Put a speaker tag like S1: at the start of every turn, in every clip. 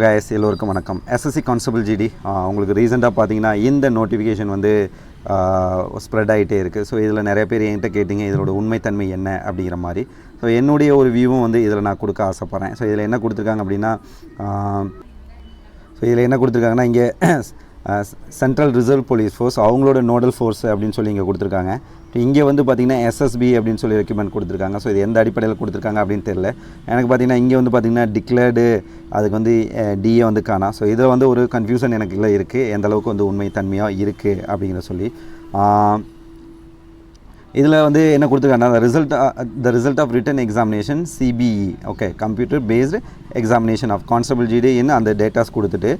S1: Guys எல்லோருக்கும் வணக்கம். SSC constable GT உங்களுக்கு ரீசெண்டாக பார்த்தீங்கன்னா இந்த நோட்டிஃபிகேஷன் வந்து ஸ்ப்ரெட் ஆகிட்டே இருக்குது ஸோ இதில் நிறைய பேர் என்கிட்ட கேட்டிங்க இதோட உண்மைத்தன்மை என்ன அப்படிங்கிற மாதிரி. ஸோ என்னுடைய ஒரு வியூவும் வந்து இதில் நான் கொடுக்க ஆசைப்பட்றேன். ஸோ இதில் என்ன கொடுத்துருக்காங்க அப்படின்னா ஸோ இதில் என்ன கொடுத்துருக்காங்கன்னா இங்கே சென்ட்ரல் ரிசர்வ் போலீஸ் ஃபோர்ஸ் அவங்களோட நோடல் ஃபோர்ஸ் அப்படின்னு சொல்லி இங்கே கொடுத்துருக்காங்க. இங்கே வந்து பார்த்திங்கன்னா எஸ்எஸ்பி அப்படின்னு சொல்லி ரெக்கமெண்ட் கொடுத்துருக்காங்க. ஸோ இது எந்த அடிப்படையில் கொடுத்துருக்காங்க அப்படின்னு தெரியல. எனக்கு பார்த்திங்கன்னா இங்கே வந்து பார்த்திங்கன்னா டிக்ளேர்டு அதுக்கு வந்து டிஏ வந்து காணா. ஸோ இதில் வந்து ஒரு கன்ஃபியூஷன் எனக்கு இல்லை இருக்குது எந்த அளவுக்கு வந்து உண்மை தன்மையாக இருக்குது அப்படிங்கிற சொல்லி. இதில் வந்து என்ன கொடுத்துருக்காங்க result the result of written examination CBE okay computer based examination of constable ஜிடின்னு அந்த டேட்டாஸ் கொடுத்துட்டு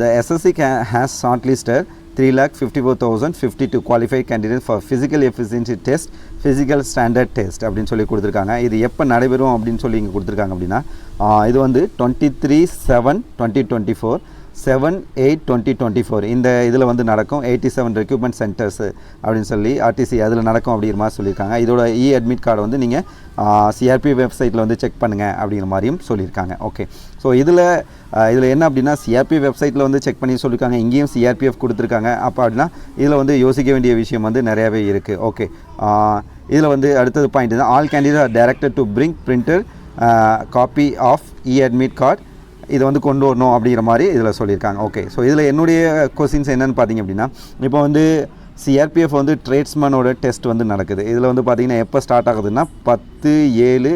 S1: the SSC K has short listed three lakh fifty four thousand fifty two qualify candidate for physical efficiency test physical standard test அப்படின்னு சொல்லி கொடுத்துருக்காங்க. இது எப்போ நடைபெறும் அப்படின்னு சொல்லி இங்கே கொடுத்துருக்காங்க அப்படின்னா uh, இது வந்து twenty three seven twenty twenty four seven eight twenty twenty four இந்த இதில் வந்து நடக்கும் எயிட்டி செவன் ரெக்யூப்மெண்ட் சென்டர்ஸ் அப்படின்னு சொல்லி ஆர்டிசி அதில் நடக்கும் அப்படிங்கிற மாதிரி சொல்லியிருக்காங்க. இதோட இ அட்மிட் கார்டை வந்து நீங்கள் சிஆர்பி வெப்சைட்டில் வந்து செக் பண்ணுங்கள் அப்படிங்கிற மாதிரியும் சொல்லியிருக்காங்க. ஓகே ஸோ இதில் இதில் என்ன அப்படின்னா சிஆர்பி வெப்சைட்டில் வந்து செக் பண்ணி சொல்லியிருக்காங்க. இங்கேயும் சிஆர்பிஎஃப் கொடுத்துருக்காங்க. அப்போ அப்படின்னா இதில் வந்து யோசிக்க வேண்டிய விஷயம் வந்து நிறையாவே இருக்குது ஓகே இதில் வந்து அடுத்தது பாயிண்ட் தான் all candidate are directed to bring printer copy of e admit card இதை வந்து கொண்டு வரணும் அப்படிங்கிற மாதிரி இதில் சொல்லியிருக்காங்க. ஓகே ஸோ இதில் என்னுடைய கொஸ்டின்ஸ் என்னென்னு பார்த்தீங்க அப்படின்னா இப்போ வந்து சிஆர்பிஎஃப் வந்து ட்ரேட்ஸ்மேனோட டெஸ்ட் வந்து நடக்குது. இதில் வந்து பார்த்திங்கன்னா எப்போ ஸ்டார்ட் ஆகுதுன்னா பத்து ஏழு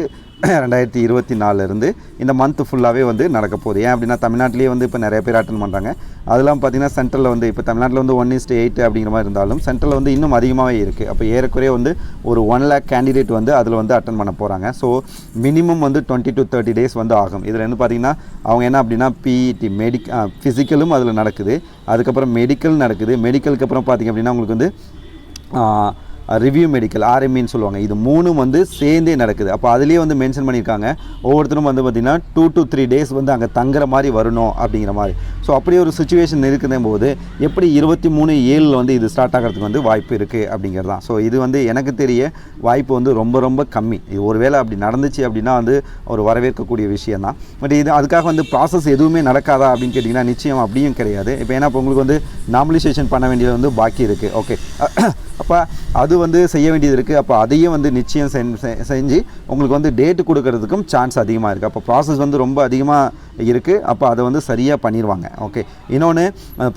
S1: ரெண்டாயிரத்தி இருபத்தி நாலுலேருந்து இந்த மந்த் ஃபுல்லாகவே வந்து நடக்க போகுது. ஏன் அப்படின்னா தமிழ்நாட்டிலேயே வந்து இப்போ நிறைய பேர் அட்டன் பண்ணுறாங்க அதெல்லாம் பார்த்திங்கன்னா சென்ட்ரலில் வந்து இப்போ தமிழ்நாட்டில் வந்து ஒன் இஸ்ட் எயிட் அப்படிங்கிற மாதிரி இருந்தாலும் சென்ட்ரலில் வந்து இன்னும் அதிகமாகவே இருக்குது அப்போ ஏறக்குறைய வந்து ஒரு ஒன் லேக் கேண்டிடேட் வந்து அதில் வந்து அட்டன் பண்ண போகிறாங்க ஸோ மினிமம் வந்து டுவெண்ட்டி டு தேர்ட்டி டேஸ் வந்து ஆகும். இதில் வந்து பார்த்திங்கன்னா அவங்க என்ன அப்படின்னா பிஇடி மெடிக் ஃபிசிக்கலும் அதில் நடக்குது. அதுக்கப்புறம் மெடிக்கல் நடக்குது. மெடிக்கலுக்கு அப்புறம் பார்த்திங்க அப்படின்னா உங்களுக்கு வந்து ரிவ்யூ மெடிக்கல் ஆர்எம்இன்னு சொல்லுவாங்க. இது மூணும் வந்து சேர்ந்தே நடக்குது. அப்போ அதுலேயே வந்து மென்ஷன் பண்ணியிருக்காங்க. ஒவ்வொருத்தரும் வந்து பார்த்திங்கன்னா டூ டு த்ரீ டேஸ் வந்து அங்கே தங்குற மாதிரி வரணும் அப்படிங்கிற மாதிரி. ஸோ அப்படி ஒரு சுச்சுவேஷன் இருக்குதும் போது எப்படி இருபத்தி மூணு ஏழில் வந்து இது ஸ்டார்ட் ஆகிறதுக்கு வந்து வாய்ப்பு இருக்குது அப்படிங்கிறது? தான் ஸோ இது வந்து எனக்கு தெரிய வாய்ப்பு வந்து ரொம்ப ரொம்ப கம்மி. இது ஒருவேளை அப்படி நடந்துச்சு அப்படின்னா வந்து ஒரு வரவேற்கக்கூடிய விஷயம் தான். பட் இது அதுக்காக வந்து ப்ராசஸ் எதுவுமே நடக்காதா அப்படின்னு கேட்டிங்கன்னா நிச்சயம் அப்படியும் கிடையாது. இப்போ ஏன்னா இப்போ உங்களுக்கு வந்து நாமினிசேஷன் பண்ண வேண்டியது வந்து பாக்கி இருக்குது ஓகே அப்போ அது வந்து செய்ய வேண்டியது இருக்குது அப்போ அதையும் வந்து நிச்சயம் செஞ்சு உங்களுக்கு வந்து டேட்டு கொடுக்கறதுக்கும் சான்ஸ் அதிகமாக இருக்குது அப்போ ப்ராசஸ் வந்து ரொம்ப அதிகமாக இருக்குது அப்போ அதை வந்து சரியாக பண்ணிடுவாங்க ஓகே இன்னொன்று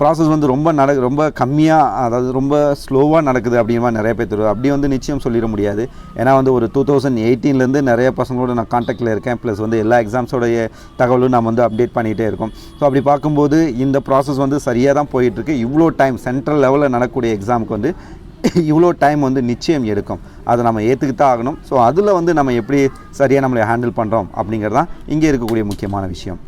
S1: ப்ராசஸ் வந்து ரொம்ப நட ரொம்ப கம்மியாக அதாவது ரொம்ப ஸ்லோவாக நடக்குது அப்படிங்கிற மாதிரி நிறைய பேர் தருவோம் அப்படி வந்து நிச்சயம் சொல்லிட முடியாது. ஏன்னா வந்து ஒரு டூ தௌசண்ட் எயிட்டீன்லேருந்து நிறைய பசங்களோட நான் காண்டாக்டில் இருக்கேன். ப்ளஸ் வந்து எல்லா எக்ஸாம்ஸோடைய தகவலும் நம்ம வந்து அப்டேட் பண்ணிகிட்டே இருக்கோம். ஸோ அப்படி பார்க்கும்போது இந்த ப்ராசஸ் வந்து சரியாக தான் போயிட்டுருக்கு இவ்வளோ டைம் சென்ட்ரல் லெவலில் நடக்கக்கூடிய எக்ஸாமுக்கு வந்து இவ்வளோ டைம் வந்து நிச்சயம் எடுக்கும். அதை நம்ம ஏற்றுக்கிட்டு ஆகணும். ஸோ அதில் வந்து நம்ம எப்படி சரியாக நம்மளை ஹேண்டில் பண்ணுறோம் அப்படிங்கிறது தான் இங்கே இருக்கக்கூடிய முக்கியமான விஷயம்.